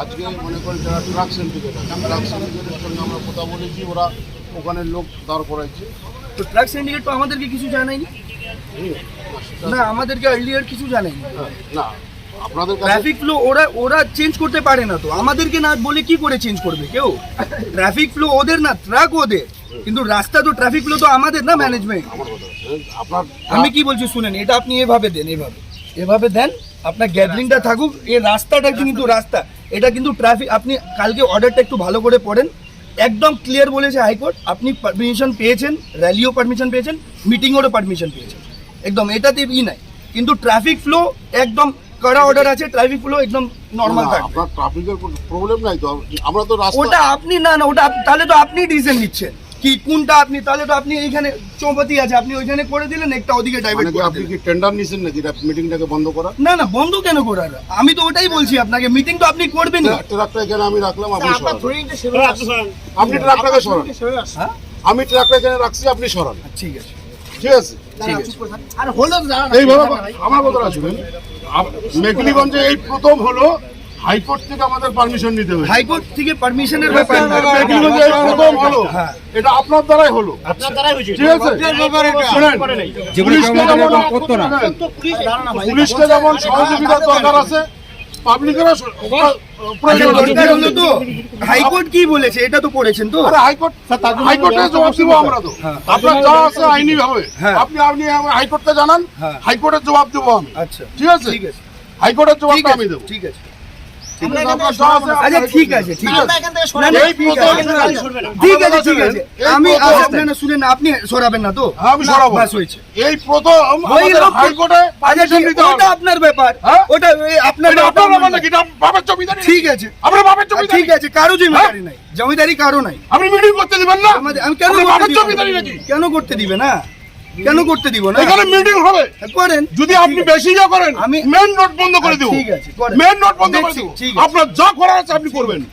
আজকে মনে করেন যারা ট্রাক সিন্ডিকেট আছে ট্রাক সিন্ডিকেটের সঙ্গে আমরা কথা বলেছি ওরা ওখানে লোক দাঁড় করাইছে। তো ট্রাক সিন্ডিকেট তো আমাদেরকে কিছু জানায়নি? না আমাদেরকে আর্লিয়ার কিছু জানায়নি। না আপনাদের ট্রাফিক ফ্লো ওরা ওরা চেঞ্জ করতে পারে না তো। আমাদেরকে না বলে কি করে চেঞ্জ করবে কেউ? ট্রাফিক ফ্লো ওদের না ট্রাক ওদের। কিন্তু রাস্তা তো ট্রাফিক ফ্লো তো আমাদের না ম্যানেজমেন্ট আপনার আমি কি বলছি শুনেন এটা আপনি এভাবে দেন এভাবে। এভাবে দেন আপনার গ্যাদারিংটা থাকুক এই রাস্তাটা কিন্তু রাস্তা। এটা কিন্তু ট্রাফিক আপনি কালকে অর্ডারটা একটু ভালো করে পড়েন। একদম ক্লিয়ার বলেছে হাইকোর্ট আপনি পারমিশন পেয়েছেন র্যালিও পারমিশন পেয়েছেন মিটিংয়েরও পারমিশন পেয়েছেন। একদম এটাতে ই নাই। কিন্তু ট্রাফিক ফ্লো একদম কড়া অর্ডার আছে ট্রাফিক ফ্লো একদম নর্মাল থাকবে আপনার ট্রাফিকের প্রবলেম নাই তো আমরা তো রাস্তা ওটা আপনি না না ওটা তাহলে তো আপনি ডিসিশন নিচ্ছেন। কি কোনটা আপনি তাহলে তো আপনি এইখানে চৌপতি আছে আপনি ওইখানে করে দিলেন একটা ওদিকে মানে ডাইভার্ট করে আপনি কি টেন্ডার নিছেন নাকি? মিটিংটাকে বন্ধ করা? না না বন্ধ কেন করার? আমি তো ওটাই বলছি আপনাকে মিটিং তো আপনি করবেনই। ট্রাকটা এখানে আমি রাখলাম আপনি সরান। আপনি ট্রাকটাকে সরান। হ্যাঁ? আমি ট্রাকটা এখানে রাখছি আপনি সরান। ঠিক আছে। ঠিক আছে? আর হলো না এইভাবে আমার কথাটা শুনুন। মেঘলিগঞ্জে এই প্রথম হলো হাইকোর্ট থেকে আমাদের পারমিশন নিতে হবে হাইকোর্ট থেকে পারমিশনের ব্যাপার প্রথম হলো। হ্যাঁ। এটা আপনার দ্বারাই হলো। আপনার দ্বারাই হয়েছে। ঠিক আছে। পুলিশকে যেমন সহযোগিতার দরকার আছে পাবলিকেরও আচ্ছা, হাইকোর্ট কি বলেছে? এটা তো পড়েছেন তো। আরে হাইকোর্ট হাইকোর্টে জবাব দিব আমরা তো। হ্যাঁ। আপনার যা আছে আইনি ভাবে। হ্যাঁ। আপনি আপনি আমার হাইকোর্টকে জানান হ্যাঁ। হাইকোর্টের জবাব দেবো আমি। আচ্ছা। ঠিক আছে? ঠিক আছে। হাইকোর্টের ঠিক জবাবটা আমি দেবো। ঠিক আছে। আচ্ছা ঠিক আছে ঠিক আছে। ঠিক আছে, আমি শুনেন আপনি সরাবেন না তো? হ্যাঁ, আমি সরাবো। এই প্রথম হয়ে। হাইকোর্টে ওটা আপনার ব্যাপার। হ্যাঁ? ওটা আপনার বাবার জমিদারি ঠিক আছে। আপনার বাবার আচ্ছা, জমিদারি ঠিক আছে কারও জমিদারি নাই। জমিদারি কারও নাই। আপনি মিটিং করতে দিবেন না? আমি কেন আপনার বাবার জমিদারি নাকি? কেন করতে দিবে না? কেন করতে দিব না? এখানে মিটিং হবে। করেন। যদি আপনি বেশি যা করেন আমি- মেন নোট বন্ধ করে দেবো। ঠিক আছে, মেন নোট বন্ধ করে দিব। দেবো আপনার যা করার আছে আপনি করবেন।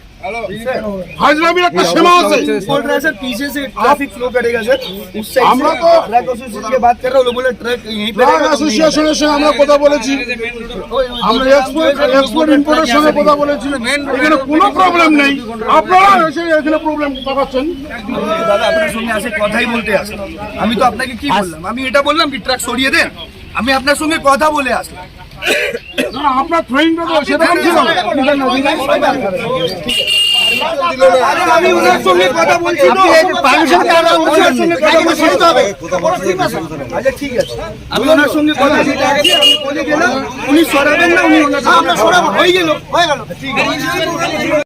হাজরামির একটা সীমা আছে बोल रहा है सर पीछे से ट्रैफिक फ्लो करेगा सर उस साइड আমরা से তো- ट्रक एसोसिएशन की बात कर रहा हूँ लोग बोले ट्रक यहीं पे ট্রাক रहेगा, तो नहीं অ্যাসোসিয়েশনের সঙ্গে আমরা কথা বলেছি আমরা এক্সপোর্ট এক্সপোর্ট ইম্পোর্টের সঙ্গে কথা বলেছি এখানে কোনো প্রবলেম নেই আপনারা এসে এখানে প্রবলেম দেখাচ্ছেন रहेगा। দাদা আপনার সঙ্গে আসে কথাই বলতে আসলাম আমি তো আপনাকে কি বললাম আমি এটা বললাম কি ট্রাক সরিয়ে দেন আমি আপনার সঙ্গে কথা বলে আসলাম না, আপনার ট্রেনিংটা তো ছিল আমি ওনার সঙ্গে কথা বলছি কারা ওনার সঙ্গে আচ্ছা ঠিক আছে। আমি ওনার সঙ্গে কথা আমি বলে গেলাম উনি সরাবেন না উনি সরাবেন হয়ে গেল হয়ে গেল। ঠিক আছে।